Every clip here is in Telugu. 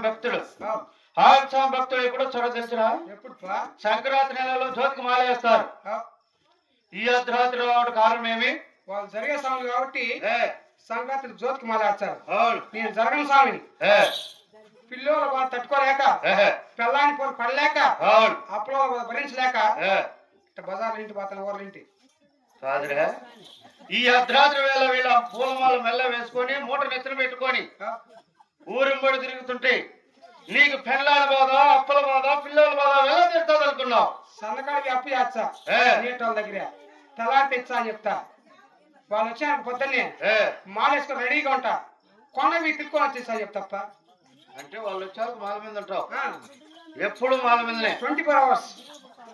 భక్తుడు ఆ, హాయం స్వామి భక్తుడు ఎప్పుడో ఎప్పుడు పా సంక్రాంతి నెలలో జ్యోతికి మాల వేస్తారు. ఈ అర్ధరాత్రి రావడం కారణం ఏమి? వాళ్ళు జరిగే స్వామి కాబట్టి సంక్రాంతి జ్యోతికి మాలాడతారు అవును. నేను జరగని స్వామిని. పిల్లలు వాళ్ళు తట్టుకోలేక ఏ, పిల్లాని పోరు పడలేక అప్పులో భరించలేక బజార్లు ఇంటి పోతాను ఊర్ల ఇంటి. ఈ అర్ధరాత్రి వేళ వీళ్ళ పూలమాల మెల్ల వేసుకొని మూట నెత్తిన పెట్టుకొని ఊరింబడి తిరుగుతుంటే నీకు పెళ్ళాల బాధ అప్పల బాధ పిల్లల బాధ ఎలా తిరుగుతుంది అనుకున్నావు? సన్నకాడికి అప్పు చేస్తా. నీటి వాళ్ళ దగ్గర. తెల్లారి తెచ్చా అని చెప్తా. వాళ్ళు వచ్చాక పొద్దున్నే మాలేసుకొని రెడీగా ఉంటా. కొండ మీ తిరుక్కొని వచ్చేసా చెప్తప్ప. అంటే వాళ్ళు వచ్చాక మాల మీద ఉంటావు ఎప్పుడు మాల మీదనే? Twenty four hours.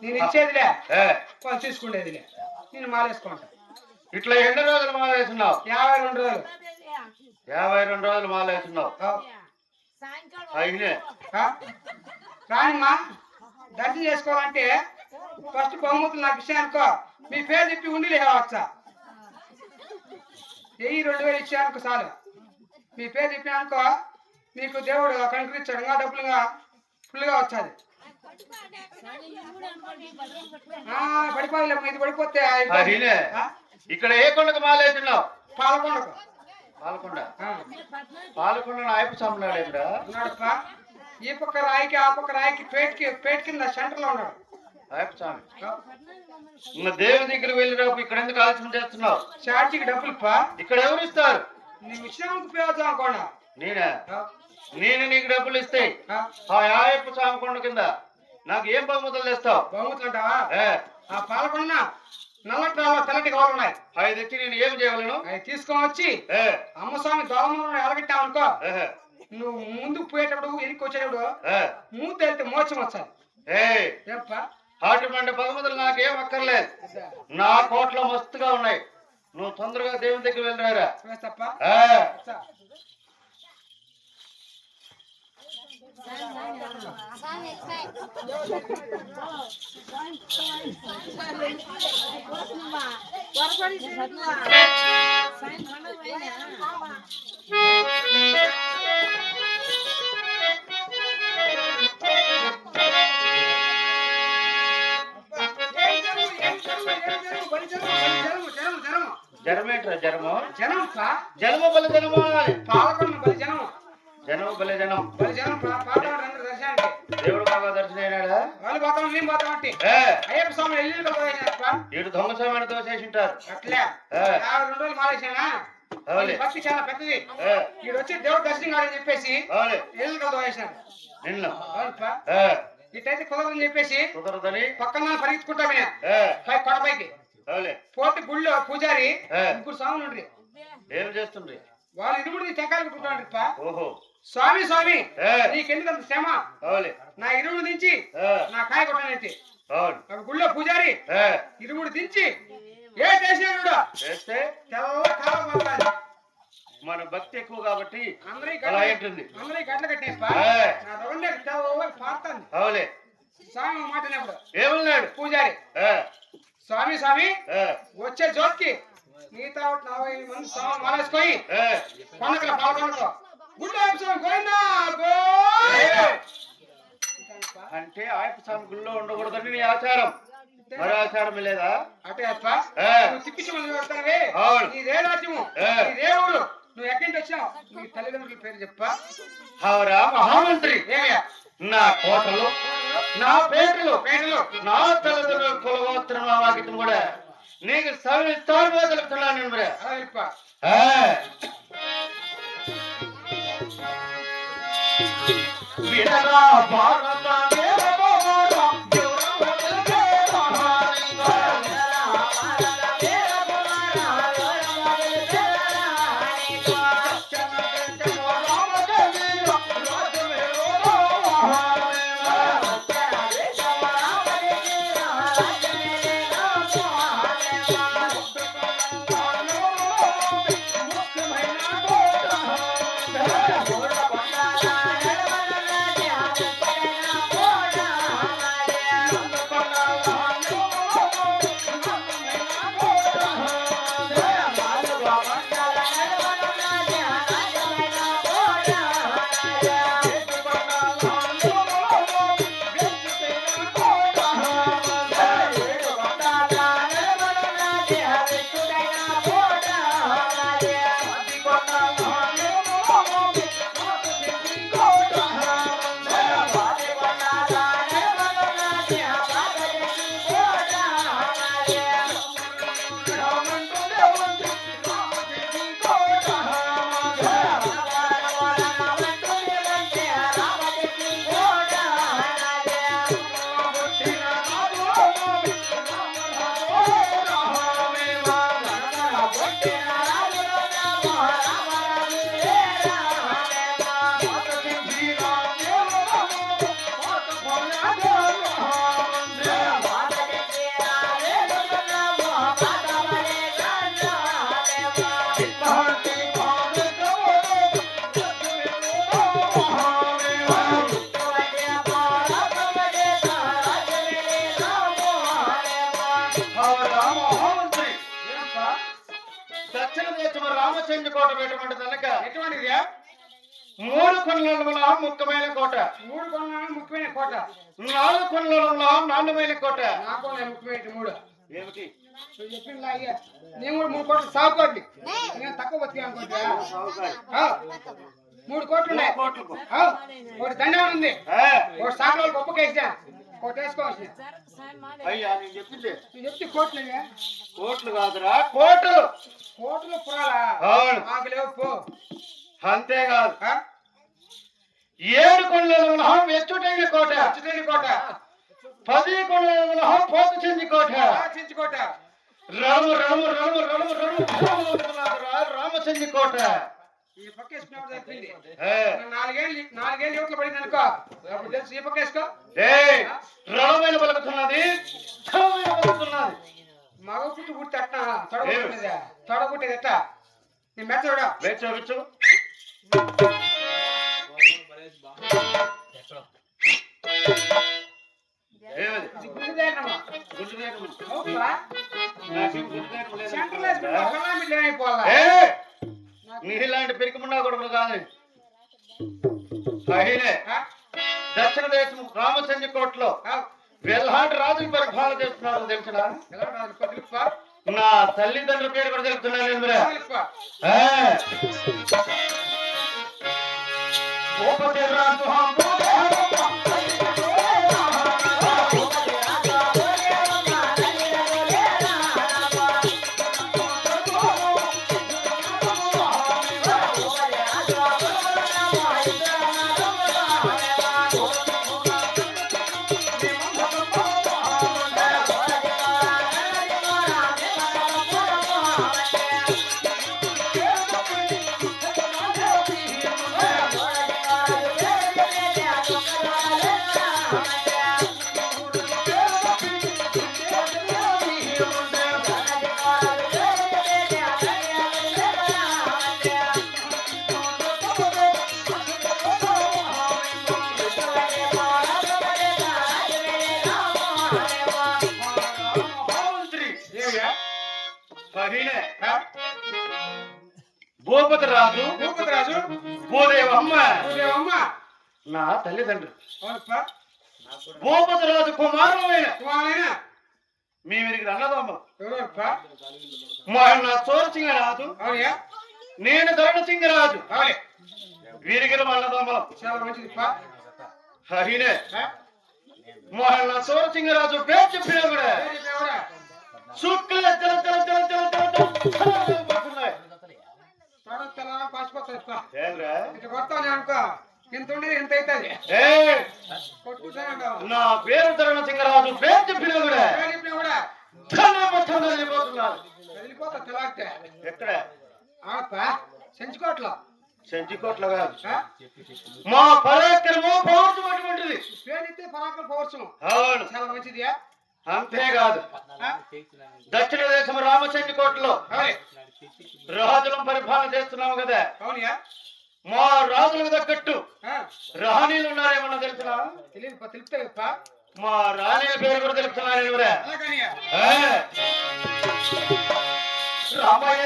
నేను ఇచ్చేదిలే. వాళ్ళు తీసుకునేదిలే నేను మాలేసుకుంటా. ఇట్లా ఎన్ని రోజులు మాల వేసున్నావు యాభై రెండు రోజులు. యాభై రెండు రోజులు మాల అయినే? రానిమ్మా దర్శనం చేసుకోవాలంటే ఫస్ట్ బహుమతులు నాకు ఇచ్చానుకో మీ పేరు చెప్పి ఉండి లేవచ్చా వెయ్యి రెండు వేలు ఇచ్చానుకో చాలు. మీ పేరు చెప్పినానుకో నీకు దేవుడు కనుకరించాడు ఇంకా డబ్బులుగా ఫుల్గా వచ్చాది. ఆ, పడిపోదులేమ్మా ఇది పడిపోతే? ఇక్కడ ఏ కొండకు మాల వేసున్నావు పాలకొండకు. పాలకొండ. పాలకొండ నాయపు సాంబలాడేమిరా ఉన్నాడప్ప. ఈ పక్క రాయికి ఆ పక్క రాయికి పేటికి పేట కింద సెంటర్లో ఉన్నాడు. నాయపు స్వామి. ఇంకా దేవుని దగ్గరికి వెళ్ళినప్పుడు ఇక్కడ ఎందుకు ఆలోచన చేస్తున్నావు? ఛార్జీకి డబ్బులు పా ఇక్కడ ఎవరు ఇస్తారు? నువ్వు ఇచ్చినందుకు ఉపయోగం అనుకోండి నేనే? నేను నీకు డబ్బులు ఇస్తే ఆ, ఆ యాయప్ప స్వామి కొండ కింద నాకు ఏం బహుమతులు తెస్తావు? బహుమతులు అంటావా ఆ పాలకొండ నల్లటి రాళ్ళు తెల్లటి కావాలి ఉన్నాయి. అవి తెచ్చి నేను ఏం చేయగలను? అవి తీసుకొని వచ్చి అమ్మస్వామి దోమలను ఎలగట్టావు అనుకో నువ్వు ముందుకు పోయేటప్పుడు వెనక్కి వచ్చేటప్పుడు మూత వెళ్తే మోచం ఏప్ప అటువంటి బహుమతులు నాకేం అక్కర్లేదు. నా కోట్లో మస్తుగా ఉన్నాయి. నువ్వు తొందరగా దేవుని దగ్గర వెళ్ళరారా జనమేంట్రా జనము జనం పా జనము బలి జనము అనాలి పాలకొండ బలి జనం జనము బలి జనం బలి జనం. దేవుడు బాగా దర్శనం అయినాడా? వాళ్ళు పోతాం మేము పోతాం అంటే. అయ్యప్ప స్వామి ఎల్లు వీడు దొంగ సమయంతో చేసింటారు అట్లే. రెండు రోజులు మాలేసానా భక్తి చాలా పెద్దది. ఈడు వచ్చి దేవుడు దర్శనం కాదని చెప్పేసి ఎల్లు కదా వేసినాడు నిన్ను. ఇటైతే కుదరదని చెప్పేసి కుదరదని? పక్కన పరిగెత్తుకుంటాం పై కొండపైకి. పోతే గుళ్ళో పూజారి. ముగ్గురు స్వాములు ఉండ్రి. ఏం చేస్తుండ్రి? వాళ్ళు టెంకాయలు కుట్టుకుంటారు ఓహో. స్వామి స్వామి. నీకెందుకు అంత శ్రమ అవులే. నా ఇరుముడు దించి నా కాయ కొట్టనైతే అవును. ఒక గుళ్ళో పూజారి ఏ, ఇరుముడు దించి ఏ చేసినాడు చేస్తే? తెల్ల కాలం పడతాది మన భక్తి ఎక్కువ కాబట్టి అందరి అలా ఉంటుంది అందరి గడ్డలు కట్టేస్తా. ఏ. నా దొంగ తెల్ల పారుతాంది. అవులే. స్వామి మాట విన్నప్పుడు ఏమన్నాడు? పూజారి. స్వామి స్వామి. వచ్చే జ్యోతికి మిగతా నలభై మంది స్వామి ఏ, పండగల పాల్గొనకో అంటే ఆయప్ప స్వామి గుళ్ళో ఉండకూడదని నీ ఆచారం. మరి ఆచారం లేదా? అటే అప్ప. నువ్వు తిప్పించి రాజ్యము ఊరు ఎక్కడి నుంచి వచ్చావు నీ తల్లిదండ్రుల పేరు చెప్పా. అవరా మహామంత్రి. నా కోటలు నా పేటలు పేటలు నా తల్లిదండ్రుల కులగోత్రం వాకితం కూడా నీకు సవిస్తారుగా తెలుపుతున్నాను నేను మరి. Hare రామచంద్ర కోట పెట్టమంటే కనుక ఎటువంటిది మూడు కొండల ముఖ్యమైన కోట. మూడు కొన్నాను ముఖ్యమైన కోట. నాలుగు కొండల నాణ్యమైన కోట. నాకు ముఖ్యమైన మూడు. ఏమిటి? చెప్పింది అయ్యా నేను కూడా మూడు కోట్లు సాగుకోండి. నేను తక్కువ ఆ, మూడు కోట్లు ఉన్నాయి. ఒకటి దండం ఉంది ఒకటి సాగులో గొప్పకి వేసా వేసుకోవచ్చు అయ్యా నేను చెప్పింది చెప్తే కోట్లు కాదురా కోటలు కోట్లు పురాలా. మాకు లేవు పో అంతేకాదు? ఏడు కొండల వెచ్చుటైన కోట అచ్చుతేని కోట పది కొండల పోత చెంది కోట చించి కోట రామ రామ రామ రామ రామ రామచంద్ర కోట ఈ పక్క ఏ, నాలుగేళ్ళు నాలుగేళ్ళు యువతలు పడింది అనుకో. అప్పుడు తెలుసు ఈ పక్క వేసుకో ఏయ్, రవమైన పలుకుతున్నది ధనమైన పలుకుతున్నది మగ పుట్టు పుట్టి అట్ట తొడగొట్టేది తొడగొట్టేది ఎట్ట నీ గుండెదేనమ్మా గుడ్డు పెరికమున్నా కొడుకులు కాదు అయినే ఆ? దక్షిణ దేశం రామచంద్ర కోటలో ఆ? వెల్హాటి రాజులు పరిపాలన చేస్తున్నారు తెలుసునా? నా తల్లిదండ్రుల పేరు కూడా తెలుపుతున్నాను ఇందులో. అవునప్పా భూపతి రాజు కుమారులైన కుమారైనా మీ వీరికి అన్నదమ్మ మా నా చోరసింగ రాజు నేను ధరణసింగ రాజు అవులే వీరికి అన్నదమ్మలం చాలా మంచిది హరినే? మోహన్ చోరసింగ రాజు పేరు చెప్పినా కూడా? శుక్ల తెల తెల? ఇట్లా కొడతాను అనుకో ఉండేది ఎంత అవుతుంది. కొట్టుకుంటాను నా పేరు ధరణ సింగరాజు పేరు చెప్పినా కూడా వెళ్ళిపోతా ఎక్కడ? సెంచికోట్ల. కాదు? మా పరాక్రమం పౌరుషం అటువంటిది. పేరైతే పౌరుషం. అవును. చాలా మంచిది అంతేకాదు. దక్షిణ దేశం రామచంద్ర కోటలో రాజులం పరిపాలన చేస్తున్నాము కదా. అవునయా మా రాజులకు తగ్గట్టు ఆ, రాణీలు ఉన్నారేమన్నా తెలుసునా తెలియదు పా తెలుపుతా పా మా రాణీల పేరు కూడా తెలుపుతున్నాను ఎవరే అలాగనియా ఏ? రామయ్య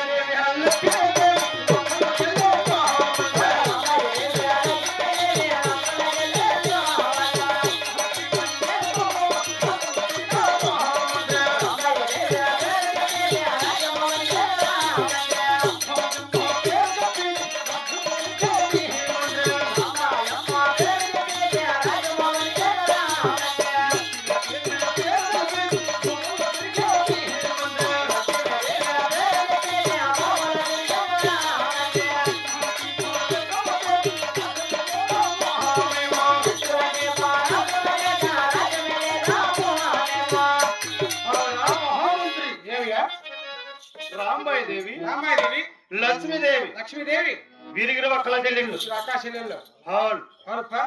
లక్ష్మీదేవి వీరిగిరి ఒక్కల చెల్లిండు ఆకాశంలో. అవును. అవునప్పా.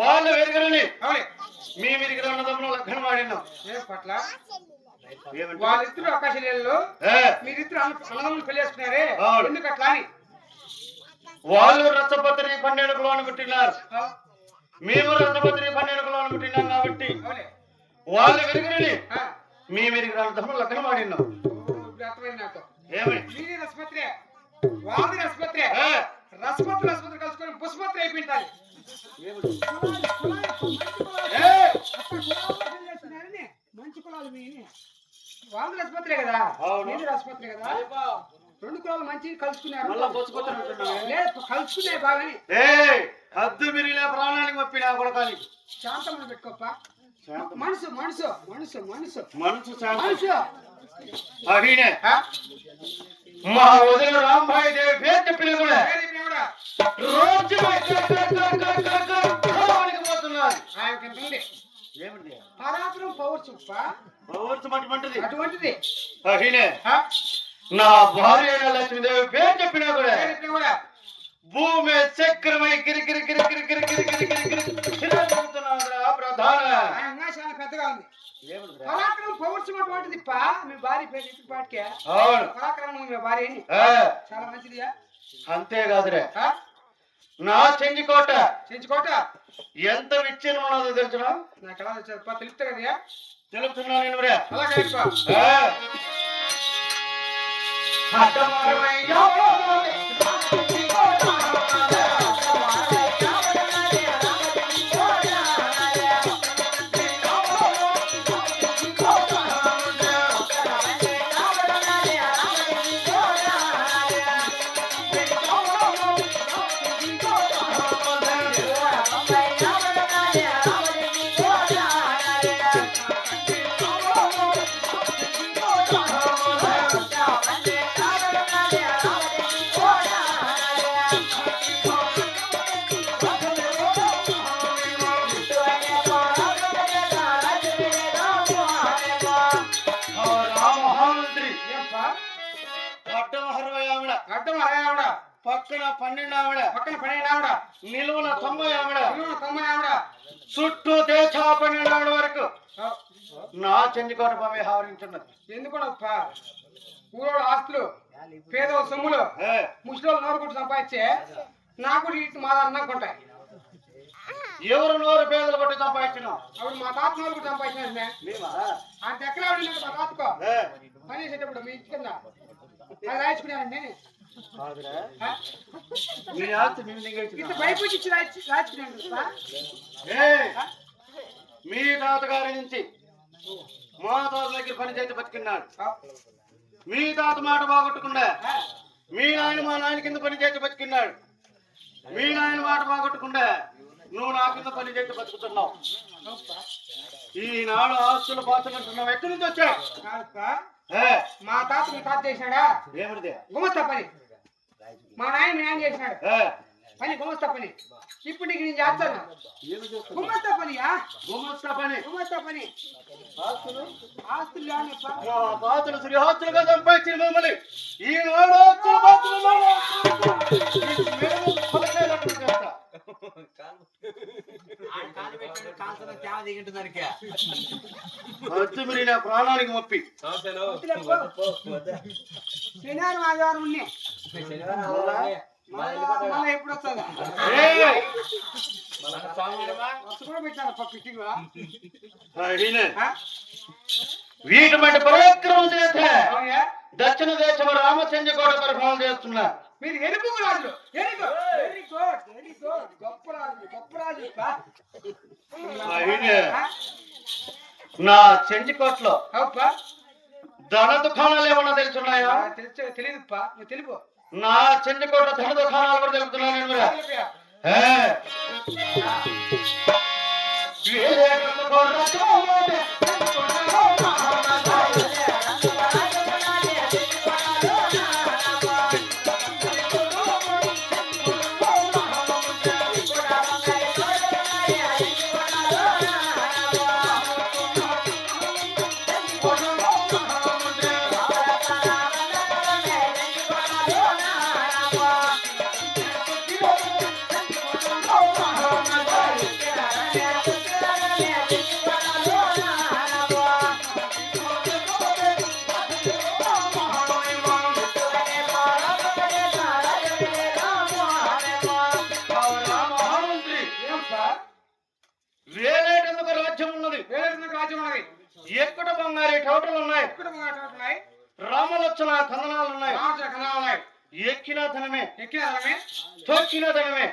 వాళ్ళ వెలుగులని అవునే మీ వీరికి లగ్నం వాడినాం. ఏం పట్ల? ఏమంటే వాళ్ళిద్దరు ఆకాశంలో. మీరిద్దరు అన్నదమ్ములు పెళ్ళి చేసుకున్నారే? అవును. ఎందుకు అట్లా అని? వాళ్ళు రసపత్రి పన్నెండులో పుట్టినారు ఆ, మేము రసపత్రి పన్నెండులో పుట్టినాం కాబట్టి వాళ్ళ వెలుగులని ఆ, మీ వీరికి ఉన్నదమ్ములు లగ్నం వాడినాం. ఓ, ఇప్పుడు వాడి ఆసుపత్రి రసపత్రి ఆసుపత్రి కలుసుకొని పుష్పత్రి అయిపోయింటాలి మంచి కులాలు మీ వాళ్ళది ఆసుపత్రి కదా? మీది ఆసుపత్రి కదా? రెండు కులాలు మంచి కలుసుకున్నారు. కలుసుకునే బాగానే. హద్దు మిరిగిన ప్రాణానికి మప్పినా కొడకాలి శాంతమని పెట్టుకోప్ప. మనసు మనసు మనసు మనసు మనసు మనసు మా ఉదయం రాంబాయి దేవి పేరు చెప్పిన కూడా రోజు ఏమండి పరాత్రం పౌర్చుప్ప పౌర్చు అటువంటిది. అటువంటిది నా భార్య లక్ష్మీదేవి పేరు చెప్పినా కూడా భూమి చక్రమై గిరి గిరి గిరి గిరి గిరి గిరి గిరి గిరి గిరి తిరుగుతున్నాడురా ప్రధాన చాలా పెద్దగా ఉంది? పరాక్రమం పౌరుషం అటువంటిది పా మీ భార్య పేరు చెప్పి పాటికే అవును పరాక్రమం మీ భార్య అని ఆ, చాలా మంచిదియా అంతేకాదురే? నా చెంజికోట చెంచుకోట ఎంత విచ్ఛిన్నం ఉన్నదో తెలుసునా నాకు ఎలా తెలుసు తెలుస్తా కదా తెలుపుతున్నా నేను రే అలాగే. అడ్డమారమయ్యా. అడ్డం అరవై ఆవిడ. పక్కన పన్నెండు ఆవిడ. పక్కన పన్నెండు ఆవిడ. నిలువున తొంభై ఆవిడ. ఇల్లు తొంభై ఆవిడ. చుట్టూ దేశ పన్నెండు ఆవిడ వరకు. నా చెందికోట భూమి హావరించున్నది. ఎందుకునప్ప ఊరోళ్ళ ఆస్తులు పేదల సొమ్ములు ఏ, ముసలోళ్ళు నోరు కొట్టి సంపాదించే నాకు ఇటు మా అన్నకుంటాయి ఎవరు నోరు పేదలు కొట్టి సంపాదించిన? అప్పుడు మా తాత నోరు కొట్టి సంపాదించిన అంత ఎక్కడ మా తాతకో. పని చేసేటప్పుడు మీ ఇంటి కింద. రాయించుకున్నానండి? మీ ఇంత రాయించుకున్నాను తాతగారి నుంచి మా తాత దగ్గర పని చేసి బతికిన్నాడు. మీ తాత మాట బాగొట్టుకుండా మీ నాయన మా నాయన కింద పని చేసి బతికిన్నాడు. మీ నాయన మాట బాగొట్టకుండా నువ్వు నా కింద పని చేసి బతుకుతున్నావు. ఈనాడు ఆస్తులు బాతులంటున్నావు ఎక్కడి నుంచి. ఏ, మా తాత మీ తాత చేసినాడా? గుమస్తా పని. మా నాయన మీ నాయన చేసినాడు. పని గుమస్తా పని. ఇప్పుడు నీకు నేను చేస్తాను? గుమస్తా పనియా? గుమస్తా పని. గుమస్తా పని. ఆస్తులు? ఆస్తులు తాతలు శ్రీహాస్తులుగా సంపాదించిన మమ్మల్ని. ఈనాడు ఆస్తులు మీరు నా ప్రాణానికి మొప్పి. శనివారం ఆదివారం ఉన్నాయి మళ్ళీ? ఎప్పుడు వస్తుందా వీటి మధ్య పరాక్రమం చేస్తే దక్షిణ దేశం రామచంద్ర కూడా పరిపాలన చేస్తున్నా. మీరు ఎరుపు రాజులు ఎరుపు. ఎరుపు ఎరుపు రాజు నా చెంటికోట్లో ధన దుకాణాలు ఏమన్నా తెలుసున్నాయా? తెలియదుప్పా నువ్వు తెలుపు. నా చెంటికోట ధన దుకాణాలు కూడా తెలుపుతున్నాను ఏ. ఉన్నారు టవటలు ఉన్నాయి. రామలక్షణ కందనాలు ఉన్నాయి? ఎక్కిన ధనమే. తొక్కిన ధనమే.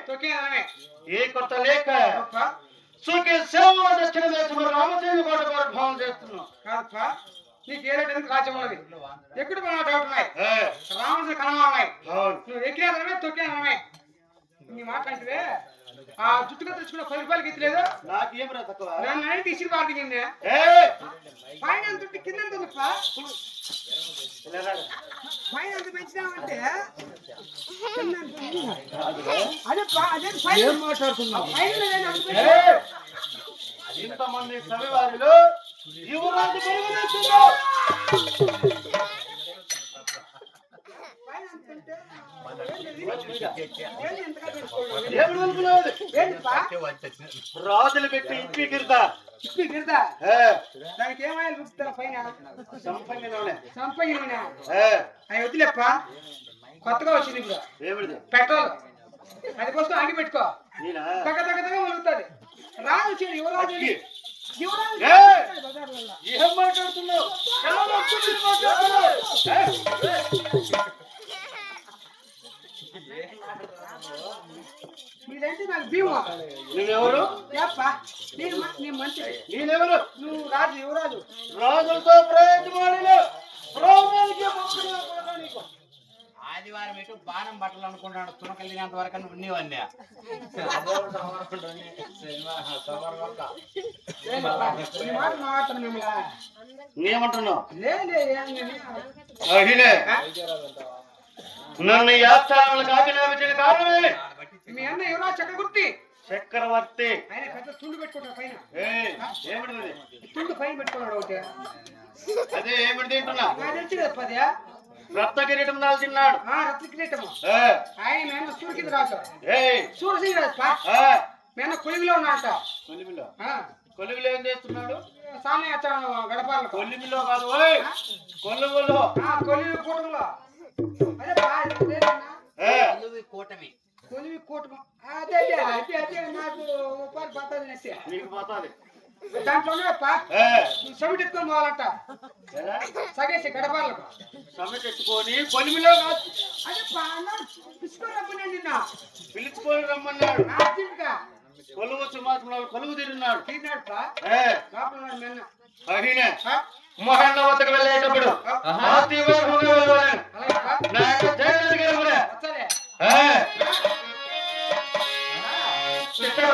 ఏ కొత్త లేక. సూకే సేవ దక్షిణ దేశంలో రామదేవి కోట భావం చేస్తున్నాం. నీకు ఏదైతే రాజ్యం ఉన్నది? ఎక్కడ మన డౌట్ ఉన్నాయి? రామదేవి కనవాలన్నాయి నువ్వు ఎక్కిన ధనమే తొక్కిన ధనమే. నీ మాట్లాడితే ఆ జుట్టుగా తెచ్చుకున్న పది రూపాయలకి ఇచ్చలేదు నాకేం రా తక్కువ? ఇచ్చి పాటికింది ఏ, పైన ఎంత ఉంటే కింద ఎంత. పైన ఎంత పెంచినామంటే? అదే అదే పైన మాట్లాడుతున్నావు? పైన. ఇంతమంది సవివారిలో రాజులు పెట్టి ఇంటి కింద ఇప్పి గిరదా? దానికి ఏమాయాలు చూపుతారా పైన? సంపంగినోనే. సంపంగిన ఏ, అవి వదిలేప్ప? కొత్తగా వచ్చింది ఇప్పుడు. పెట్రోల్. అది కోసం ఆగి పెట్టుకో. నేనా? తగ్గ తగ్గ తగ్గ మొలుగుతుంది రాజు వచ్చాడు యువరాజు ఏ! మాట్లాడుతున్నావు? మాట్లాడుతున్నావు. నాకు భీమా. నువ్వెవరు నేను మ- నేను నేనెవరు? నువ్వు రాజు యువరాజు రాజులతో నీకు. ఆదివారం ఎటు బాణం బట్టలు అనుకున్నాడు తునకలినంత వరకు ఏం లేదు. అహిలే. నన్ను యాత్రాలు కాకినా వచ్చిన కారణమే. మీ అన్న యువరాజు చక్రవర్తి? చక్రవర్తి. ఆయన పెద్ద తుండు పెట్టుకుంటాడు పైన. ఏమిటిది? తుండు పైన పెట్టుకున్నాడు ఒకటి. అదే ఏమిటి తింటున్నా నాకు తెలిసి కదా పదే. రక్త కిరీటం దాల్చిన్నాడు ఆ రత్న కిరీటము. ఏ, ఆయన మీ అన్న సూర్యుకి రాజు. ఏయ్, సూర్యసింగ్ రాజు పా. ఆ, మీ అన్న కొలిమిలో ఉన్నాట కొలిమిలో? ఆ, కొలిమిలో ఏం చేస్తున్నాడు? సామి గడపాలకు కొలిమిలో కాదు కొలువులో. ఆ కొలిమి కూటమిలో. అదే కూటమి. కొలిమి కూటమి అదే అదే అదే అదే నాకు ఉపాధి పడుతుంది నెట్టి నీకు పోతాది దాంట్లో ఉన్నాయప్ప ఏ, నువ్వు సమిటి ఎత్తుకొని పోవాలంట. ఎలా? సగేసి గడపాలకు సమ్మె తెచ్చుకొని కొలిమిలో కాదు అదే పా అన్న పిసుకోరమ్మని నిన్న. పిలుచుకొని రమ్మన్నాడు. కొలువు కొలువు తిరిగినాడు. ఆ? మహన్న వద్దకు వెళ్ళేటప్పుడు ఆస్తి వైభవంగా వెళ్ళాలని అలాగే పా. నా యొక్క ఇక్కడ